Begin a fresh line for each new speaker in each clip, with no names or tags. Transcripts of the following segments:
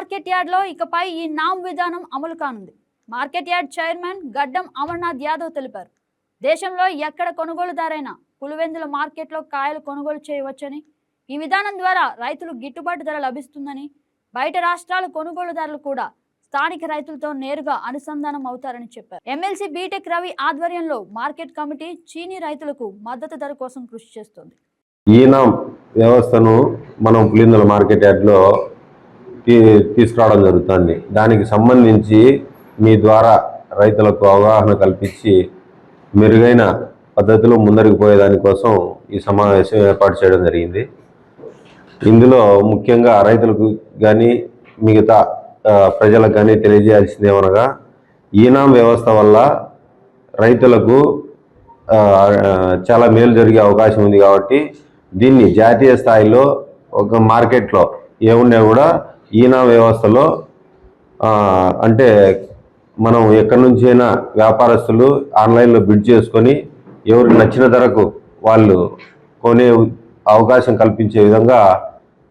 Market యార్డ్లో ఇకపై ఈ నామ్ విధానం అమలు కానుంది. మార్కెట్ యార్డ్ చైర్మన్ గడ్డం అమర్నాథ్ యాదవ్ తెలిపారు. దేశంలో ఎక్కడ కొనుగోలుదారైనా పులివెందుల మార్కెట్లో కాయలు కొనుగోలు చేయవచ్చని ఈ విధానం ద్వారా రైతులు గిట్టుబాటు ధర లభిస్తుందని బయట రాష్ట్రాల కొనుగోలుదారులు కూడా స్థానిక రైతులతో నేరుగా అనుసంధానం అవుతారని చెప్పారు. ఎమ్మెల్సీ బీటెక్ రవి ఆధ్వర్యంలో మార్కెట్ కమిటీ చీనీ రైతులకు మద్దతు ధర కోసం కృషి చేస్తుంది.
ఈనాం వ్యవస్థను మనం పులిందుల మార్కెట్ యార్డ్లో తీ తీసుకురావడం జరుగుతుంది. దానికి సంబంధించి మీ ద్వారా రైతులకు అవగాహన కల్పించి మెరుగైన పద్ధతిలో ముందరికి పోయేదానికోసం ఈ సమావేశం ఏర్పాటు చేయడం జరిగింది. ఇందులో ముఖ్యంగా రైతులకు కానీ మిగతా ప్రజలకు కానీ తెలియజేయాల్సింది ఏమనగా ఈనాం వ్యవస్థ వల్ల రైతులకు చాలా మేలు జరిగే అవకాశం ఉంది కాబట్టి దీన్ని జాతీయ స్థాయిలో ఒక మార్కెట్లో ఏమున్నా కూడా ఈనా వ్యవస్థలో అంటే మనం ఎక్కడి నుంచి అయినా వ్యాపారస్తులు ఆన్లైన్లో బిడ్ చేసుకొని ఎవరికి నచ్చిన ధరకు వాళ్ళు కొనే అవకాశం కల్పించే విధంగా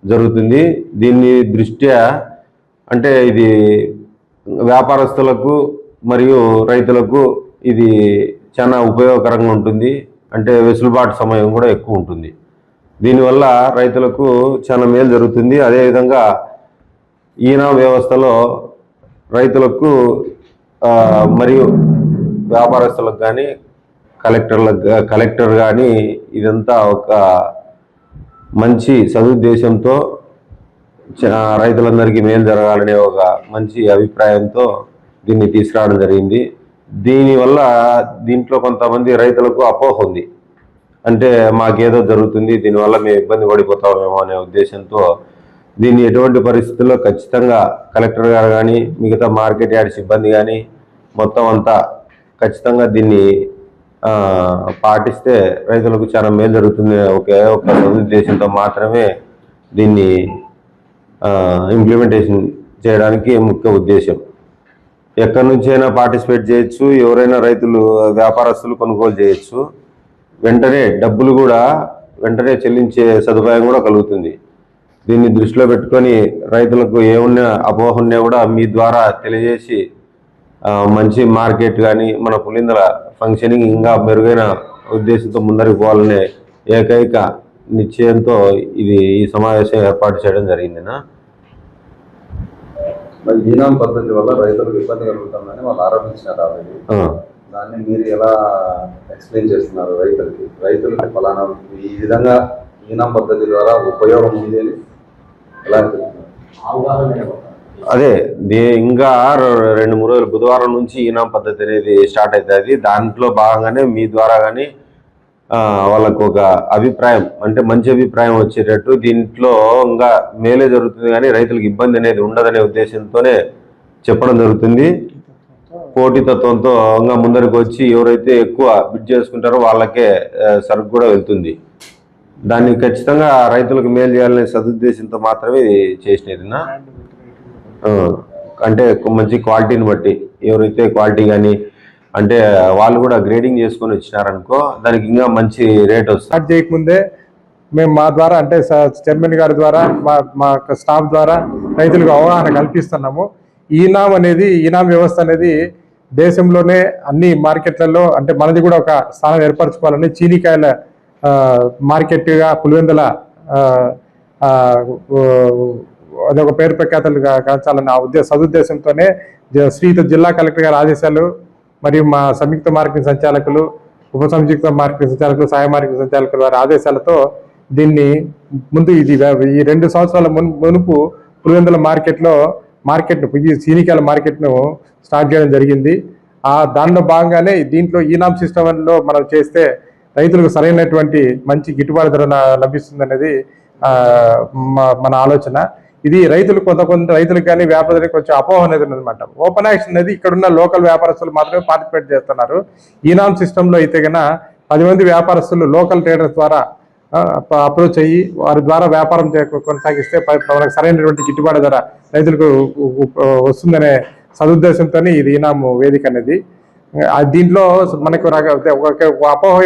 జరుగుతుంది. దీన్ని దృష్ట్యా అంటే ఇది వ్యాపారస్తులకు మరియు రైతులకు ఇది చాలా ఉపయోగకరంగా ఉంటుంది. అంటే వెసులుబాటు సమయం కూడా ఎక్కువ ఉంటుంది. దీనివల్ల రైతులకు చాలా మేలు జరుగుతుంది. అదేవిధంగా ఈనా వ్యవస్థలో రైతులకు మరియు వ్యాపారస్తులకు కానీ కలెక్టర్లకు కలెక్టర్ కానీ ఇదంతా ఒక మంచి సదుద్దేశంతో చ- రైతులందరికీ మేలు జరగాలనే ఒక మంచి అభిప్రాయంతో దీన్ని తీసుకురావడం జరిగింది. దీనివల్ల దీంట్లో కొంతమంది రైతులకు అపోహ ఉంది. అంటే మాకేదో జరుగుతుంది దీనివల్ల మేము ఇబ్బంది పడిపోతామేమో అనే ఉద్దేశంతో దీన్ని ఎటువంటి పరిస్థితుల్లో ఖచ్చితంగా కలెక్టర్ గారు కానీ మిగతా మార్కెట్ యార్డ్ సిబ్బంది కానీ మొత్తం అంతా ఖచ్చితంగా దీన్ని పాటిస్తే రైతులకు చాలా మేలు జరుగుతుంది. ఒకే ఒక సదుద్దేశంతో మాత్రమే దీన్ని ఇంప్లిమెంటేషన్ చేయడానికి ముఖ్య ఉద్దేశం. ఎక్కడి నుంచైనా పార్టిసిపేట్ చేయొచ్చు ఎవరైనా రైతులు వ్యాపారస్తులు కొనుగోలు చేయొచ్చు. వెంటనే డబ్బులు కూడా వెంటనే చెల్లించే సదుపాయం కూడా కలుగుతుంది. దీన్ని దృష్టిలో పెట్టుకొని రైతులకు ఏమున్నా అపోహ ఉన్నా కూడా మీ ద్వారా తెలియజేసి మంచి మార్కెట్ కానీ మన పులిందల ఫంక్షనింగ్ ఇంకా మెరుగైన ఉద్దేశంతో ముందరికి పోవాలనే ఏకైక నిశ్చయంతో ఇది ఈ సమావేశం ఏర్పాటు చేయడం జరిగిందినా
మరి ఈనాం పద్ధతి వల్ల రైతులకు ఇబ్బంది కలుగుతుందని వాళ్ళు ఆరోపించినారు ఆల్రెడీ. దాన్ని మీరు ఎలా ఎక్స్ప్లెయిన్ చేస్తున్నారు రైతులకి? రైతులకి ఫలానా ఈ విధంగా ఈనాం పద్ధతి ద్వారా ఉపయోగం ఉంది అని? ఎలా
అదే దే ఇంకా రెండు మూడు రోజులు బుధవారం నుంచి ఈనాం పద్ధతి అనేది స్టార్ట్ అవుతుంది. దాంట్లో భాగంగానే మీ ద్వారా కానీ వాళ్ళకు ఒక అభిప్రాయం అంటే మంచి అభిప్రాయం వచ్చేటట్టు దీంట్లో ఇంకా మేలే జరుగుతుంది కానీ రైతులకు ఇబ్బంది అనేది ఉండదనే ఉద్దేశంతోనే చెప్పడం జరుగుతుంది. పోటీతత్వంతో ఇంకా ముందరికి వచ్చి ఎవరైతే ఎక్కువ బిడ్ చేసుకుంటారో వాళ్ళకే సరుకు కూడా వెళ్తుంది. దాన్ని ఖచ్చితంగా రైతులకు మేలు చేయాలనే సదుద్దేశంతో మాత్రమే ఇది చేసినదినా అంటే మంచి క్వాలిటీని బట్టి ఎవరైతే క్వాలిటీ కానీ అంటే వాళ్ళు కూడా గ్రేడింగ్ చేసుకొని వచ్చినారనుకో దానికి ఇంకా మంచి రేట్ వస్తుంది.
స్టార్ట్ చేయకముందే మేము మా ద్వారా అంటే చైర్మన్ గారి ద్వారా మా మా స్టాఫ్ ద్వారా రైతులకు అవగాహన కల్పిస్తున్నాము. ఈనాం అనేది ఈనాం వ్యవస్థ అనేది దేశంలోనే అన్ని మార్కెట్లలో అంటే మనది కూడా ఒక స్థానం ఏర్పరచుకోవాలని చీనికాయల మార్కెట్గా పులివెందుల అదొక పేరు ప్రఖ్యాతలు కాల్చాలన్న ఉద్దేశ సదుద్దేశంతోనే శ్రీత జిల్లా కలెక్టర్ గారి ఆదేశాలు మరియు మా సంయుక్త మార్కెటింగ్ సంచాలకులు ఉప సంయుక్త మార్కెటింగ్ సంచాలకులు సహాయ మార్కెటింగ్ సంచాలకులు వారి ఆదేశాలతో దీన్ని ముందు ఇది ఈ రెండు సంవత్సరాల మునుపు పులివెందుల మార్కెట్లో మార్కెట్ ఈ సీనికాయల మార్కెట్ను స్టార్ట్ చేయడం జరిగింది. ఆ దానిలో భాగంగానే దీంట్లో ఈనామ్ సిస్టంలో మనం చేస్తే రైతులకు సరైనటువంటి మంచి గిట్టుబాటు ధర లభిస్తుంది అనేది మన ఆలోచన. ఇది రైతులు కొంత కొంత రైతులకు కానీ వ్యాపారులకు కొంచెం అపోహ అనేది ఉందన్నమాట ఓపెన్ యాక్షన్ అనేది ఇక్కడున్న లోకల్ వ్యాపారస్తులు మాత్రమే పార్టిసిపేట్ చేస్తున్నారు. ఈనామ్ సిస్టంలో అయితే కనుక పది మంది వ్యాపారస్తులు లోకల్ ట్రేడర్స్ ద్వారా అప్రోచ్ అయ్యి వారి ద్వారా వ్యాపారం చే- కొనసాగిస్తే మనకు సరైనటువంటి గిట్టుబాటు ధర రైతులకు వస్తుందనే సదుద్దేశంతో ఇది ఈనాము వేదిక అనేది. దీంట్లో మనకు ఒక ఒక అపోహ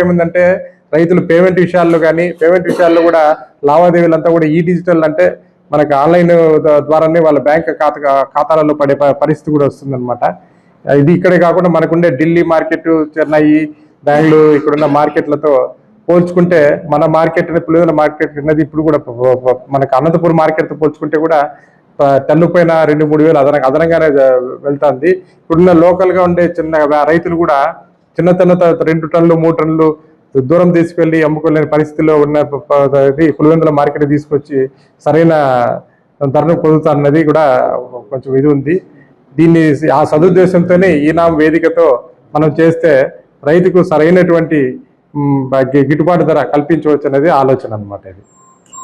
రైతులు పేమెంట్ విషయాల్లో కానీ పేమెంట్ విషయాల్లో కూడా లావాదేవీలు అంతా కూడా ఈ డిజిటల్ అంటే మనకు ఆన్లైన్ ద్వారానే వాళ్ళ బ్యాంక్ ఖాతా ఖాతాలలో పడే ప- పరిస్థితి కూడా వస్తుందన్నమాట. ఇది ఇక్కడే కాకుండా మనకుండే ఢిల్లీ మార్కెట్ చెన్నై బెంగళూరు ఇక్కడున్న మార్కెట్లతో పోల్చుకుంటే మన మార్కెట్ పులివెల మార్కెట్ అనేది ఇప్పుడు కూడా మనకు అనంతపురం మార్కెట్తో పోల్చుకుంటే కూడా టన్ను పైన రెండు మూడు వేలు అదన అదనంగానే వెళ్తుంది. ఇప్పుడున్న లోకల్గా ఉండే చిన్న రైతులు కూడా చిన్న చిన్న త- రెండు టన్నులు మూడు టన్నులు దూరం తీసుకెళ్ళి అమ్ముకోలేని పరిస్థితిలో ఉన్న ఇది పులివెందుల మార్కెట్ తీసుకొచ్చి సరైన ధరను పొందుతారన్నది కూడా కొంచెం ఇది ఉంది. దీన్ని ఆ సదుద్దేశంతోనే ఈనాం వేదికతో మనం చేస్తే రైతుకు సరైనటువంటి గిట్టుబాటు ధర కల్పించవచ్చు అనేది ఆలోచన అనమాట ఇది.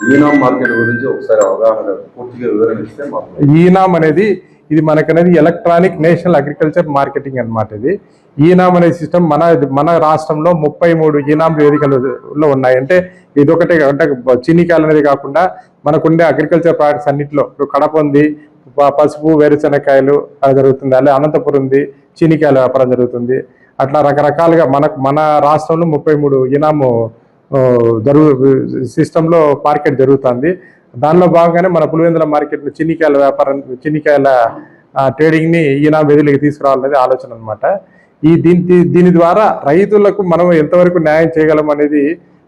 ఈనాం మార్కెట్ గురించి ఒకసారి అవగాహన పూర్తిగా వివరణ ఇస్తే మాకు
ఈనాం అనేది ఇది మనకనేది ఎలక్ట్రానిక్ నేషనల్ అగ్రికల్చర్ మార్కెటింగ్ అనమాట ఇది. ఈనాం అనే సిస్టమ్ మన మన రాష్ట్రంలో ముప్పై మూడు ఈనాం వేదికలలో ఉన్నాయి. అంటే ఇదొకటే అంటే చీనికాయలు అనేది కాకుండా మనకుండే అగ్రికల్చర్ ప్రాడక్ట్స్ అన్నింటిలో కడప ఉంది పసుపు వేరుశెనగకాయలు అది జరుగుతుంది. అలాగే అనంతపురం ఉంది చీనికాయల వ్యాపారం జరుగుతుంది. అట్లా రకరకాలుగా మనకు మన రాష్ట్రంలో ముప్పై మూడు ఈనాము జరుగు సిస్టంలో మార్కెట్ జరుగుతుంది. దానిలో భాగంగానే మన పులివెందుల మార్కెట్ను చిన్నికాయల వ్యాపారం చిన్నికాయల ట్రేడింగ్ని ఈయన ఈనా వెదిలికి తీసుకురావాలనేది ఆలోచన అనమాట ఈ దీని దీని ద్వారా రైతులకు మనం ఎంతవరకు న్యాయం చేయగలం అనేది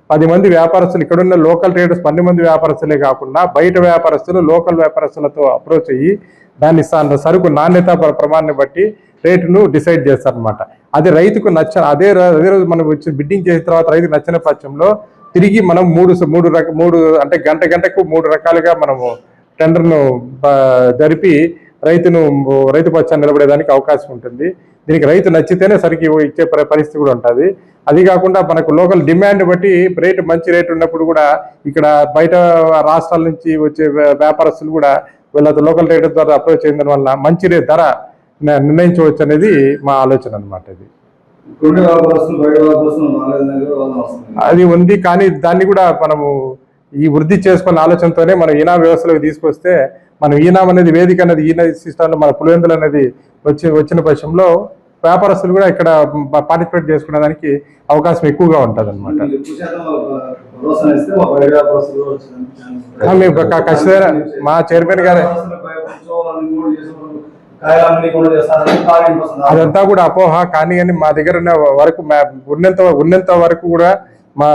పది మంది వ్యాపారస్తులు ఇక్కడున్న లోకల్ ట్రేడర్స్ పన్నెండు మంది వ్యాపారస్తులే కాకుండా బయట వ్యాపారస్తులు లోకల్ వ్యాపారస్తులతో అప్రోచ్ అయ్యి దాన్ని సరుకు నాణ్యత ప్రమాణాన్ని బట్టి రేటును డిసైడ్ చేస్తారనమాట అది రైతుకు నచ్చ అదే అదే రోజు మనం వచ్చి బిడ్డింగ్ చేసిన తర్వాత రైతుకు నచ్చిన పక్షంలో తిరిగి మనం మూడు మూడు రక మూడు అంటే గంట గంటకు మూడు రకాలుగా మనము టెండర్ను జరిపి రైతును రైతు పక్షాన్ని నిలబడేదానికి అవకాశం ఉంటుంది. దీనికి రైతు నచ్చితేనే సరికి ఇచ్చే పరిస్థితి కూడా ఉంటుంది. అది కాకుండా మనకు లోకల్ డిమాండ్ బట్టి రేటు మంచి రేటు ఉన్నప్పుడు కూడా ఇక్కడ బయట రాష్ట్రాల నుంచి వచ్చే వ్యాపారస్తులు కూడా వీళ్ళ లోకల్ రేటు ద్వారా అప్రోచ్ అయిన వల్ల మంచి ధర నిర్ణయించవచ్చు అనేది మా ఆలోచన అనమాట ఇది. అది ఉంది కానీ దాన్ని కూడా మనము ఈ వృద్ధి చేసుకున్న ఆలోచనతోనే మనం ఈనా వ్యవస్థలోకి తీసుకొస్తే మనం ఈనాం అనేది వేదిక అనేది ఈనా సిస్టంలో మన పులివెందులు అనేది వచ్చి వచ్చిన పక్షంలో వ్యాపారస్తులు కూడా ఇక్కడ పార్టిసిపేట్ చేసుకునే దానికి అవకాశం ఎక్కువగా ఉంటుంది మేము ఖచ్చితంగా మా చైర్మన్ గారే. అదంతా కూడా అపోహ. కానీ అని మా దగ్గర ఉన్న వరకు ఉన్నంత ఉన్నంత వరకు కూడా మా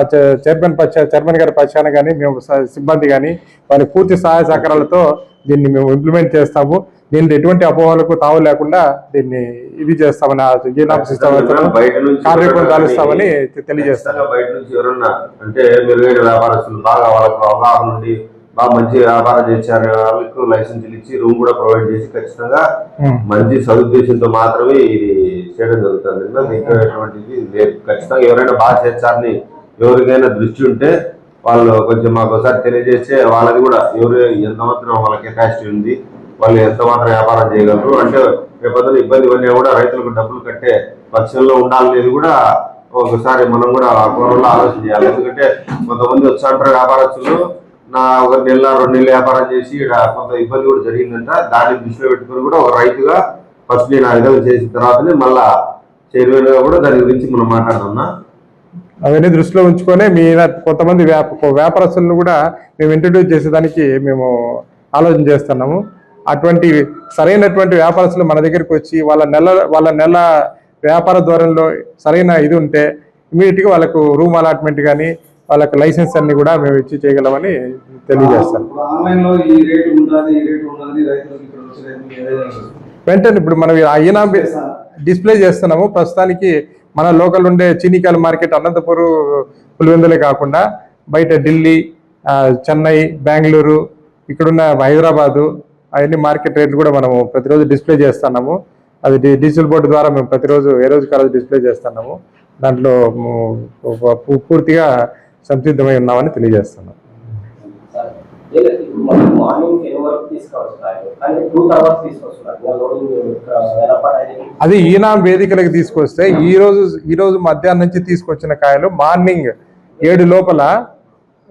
చైర్మన్ పక్ష చైర్మన్ గారి పక్షాన కానీ మేము సిబ్బంది కానీ వారి పూర్తి సహాయ సహకారాలతో దీన్ని మేము ఇంప్లిమెంట్ చేస్తాము. దీనికి ఎటువంటి అపోహలకు తావు లేకుండా దీన్ని ఇది చేస్తామని
నుంచి
కార్యక్రమం దాలుస్తామని తెలియజేస్తాం.
బయట నుంచి ఎవరన్నా అంటే మెరుగైన వ్యాపారస్తులు బాగా వాళ్ళకు అవగాహన ఉండి బాగా మంచి వ్యాపారం చేశారు వాళ్ళకు లైసెన్సులు ఇచ్చి రూమ్ కూడా ప్రొవైడ్ చేసి ఖచ్చితంగా. మంచి సదుద్దేశంతో మాత్రమే ఇది చేయడం జరుగుతుంది. ఇంకా ఎటువంటిది లేదు. ఖచ్చితంగా ఎవరైనా బాగా చేస్తారని ఎవరికైనా దృష్టి ఉంటే వాళ్ళు కొంచెం మాకు ఒకసారి తెలియజేస్తే వాళ్ళది కూడా ఎవరు ఎంత మాత్రం వాళ్ళ కెపాసిటీ ఉంది వాళ్ళు ఎంత మాత్రం వ్యాపారం చేయగలరు? అంటే రేపొద్దున ఇబ్బంది పడినా కూడా రైతులకు డబ్బులు కట్టే పక్షంలో ఉండాలనేది కూడా ఒకసారి మనం కూడా ఆ ఆలోచన చేయాలి. ఎందుకంటే కొంతమంది వచ్చాంటారు వ్యాపారస్తులు నా ఒక నెల రెండు నెలలు వ్యాపారం చేసి ఇక్కడ కొంత ఇబ్బంది కూడా జరిగిందంట దాన్ని దృష్టిలో పెట్టుకొని కూడా ఒక రైతుగా ఫస్ట్ నేను ఆ విధంగా చేసిన తర్వాతనే మళ్ళా చైర్మన్ కూడా దాని గురించి మనం మాట్లాడుతున్నా
అవన్నీ దృష్టిలో ఉంచుకొని మీ కొంతమంది వ్యాప వ్యాపారస్తులను కూడా మేము ఇంట్రడ్యూస్ చేసేదానికి మేము ఆలోచన చేస్తున్నాము. అటువంటి సరైనటువంటి వ్యాపారస్తులు మన దగ్గరికి వచ్చి వాళ్ళ నెల వాళ్ళ నెల వ్యాపార ధోరణిలో సరైన ఇది ఉంటే ఇమీడియట్గా వాళ్ళకు రూమ్ అలాట్మెంట్ కానీ వాళ్ళకి లైసెన్స్ అన్ని కూడా మేము ఇచ్చి చేయగలమని
తెలుస్తుంది?
వెంటనే ఇప్పుడు మనం అయినా డిస్ప్లే చేస్తున్నాము. ప్రస్తుతానికి మన లోకల్ ఉండే చీనికాయల మార్కెట్ అనంతపురం పులివెందులే కాకుండా బయట ఢిల్లీ చెన్నై బెంగళూరు ఇక్కడున్న హైదరాబాదు అవన్నీ మార్కెట్ రేట్లు కూడా మనము ప్రతిరోజు డిస్ప్లే చేస్తున్నాము. అది డిజిటల్ బోర్డు ద్వారా మేము ప్రతిరోజు ఏ రోజు కారోజు డిస్ప్లే చేస్తున్నాము. దాంట్లో పూర్తిగా సంసిద్ధమై ఉన్నామని తెలియజేస్తున్నాం. అది ఈనాం వేదికలకు తీసుకొస్తే ఈ రోజు ఈ రోజు మధ్యాహ్నం నుంచి తీసుకొచ్చిన కాయలు మార్నింగ్ ఏడు లోపల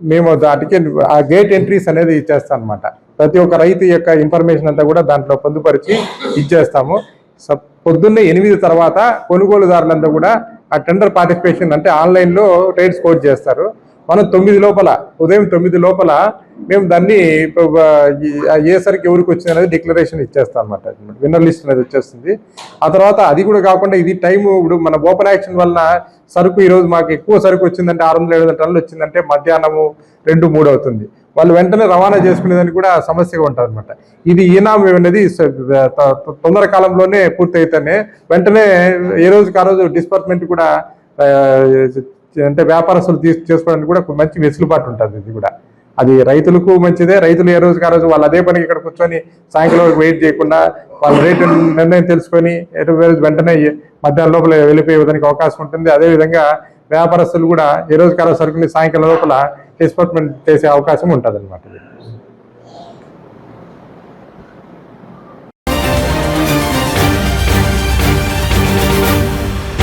మేము దాటికి ఆ గేట్ ఎంట్రీస్ అనేది ఇచ్చేస్తాం అనమాట ప్రతి ఒక్క రైతు యొక్క ఇన్ఫర్మేషన్ అంతా కూడా దాంట్లో పొందుపరిచి ఇచ్చేస్తాము. పొద్దున్నే ఎనిమిది తర్వాత కొనుగోలుదారులంతా కూడా ఆ టెండర్ పార్టిసిపేషన్ అంటే ఆన్లైన్లో రేట్స్ కోట్ చేస్తారు. మనం తొమ్మిది లోపల ఉదయం తొమ్మిది లోపల మేము దాన్ని ఏసరికి ఏ సరికి ఎవరికి వచ్చింది అనేది డిక్లరేషన్ ఇచ్చేస్తాం అనమాట విన్నర్ లిస్ట్ అనేది వచ్చేస్తుంది. ఆ తర్వాత అది కూడా కాకుండా ఇది టైం ఇప్పుడు మన ఓపెన్ యాక్షన్ వలన సరుకు ఈరోజు మాకు ఎక్కువ సరుకు వచ్చిందంటే ఆరు వందల ఏడు వందల టన్నులు వచ్చిందంటే మధ్యాహ్నము రెండు మూడు అవుతుంది. వాళ్ళు వెంటనే రవాణా చేసుకునేదానికి కూడా సమస్యగా ఉంటుంది అనమాట ఇది ఈనాం అనేది తొందర కాలంలోనే పూర్తయితేనే వెంటనే ఏ రోజుకి ఆ రోజు డిస్పార్ట్మెంట్ కూడా అంటే వ్యాపారస్తులు తీసు చేసుకోవడానికి కూడా మంచి వెసులుబాటు ఉంటుంది ఇది కూడా. అది రైతులకు మంచిదే రైతులు ఏ రోజుకి ఆ రోజు వాళ్ళు అదే పనికి ఇక్కడ కూర్చొని సాయంకాలం వరకు వెయిట్ చేయకుండా వాళ్ళ రేటు నిర్ణయం తెలుసుకొని రోజు వెంటనే మధ్యాహ్నం లోపల వెళ్ళిపోయే విధానికి అవకాశం ఉంటుంది. అదేవిధంగా వ్యాపారస్తులు కూడా ఏ రోజుకి ఆ రోజు సరుకుని సాయంకాలం లోపల డిస్పోర్ట్మెంట్ చేసే అవకాశం ఉంటుంది అనమాట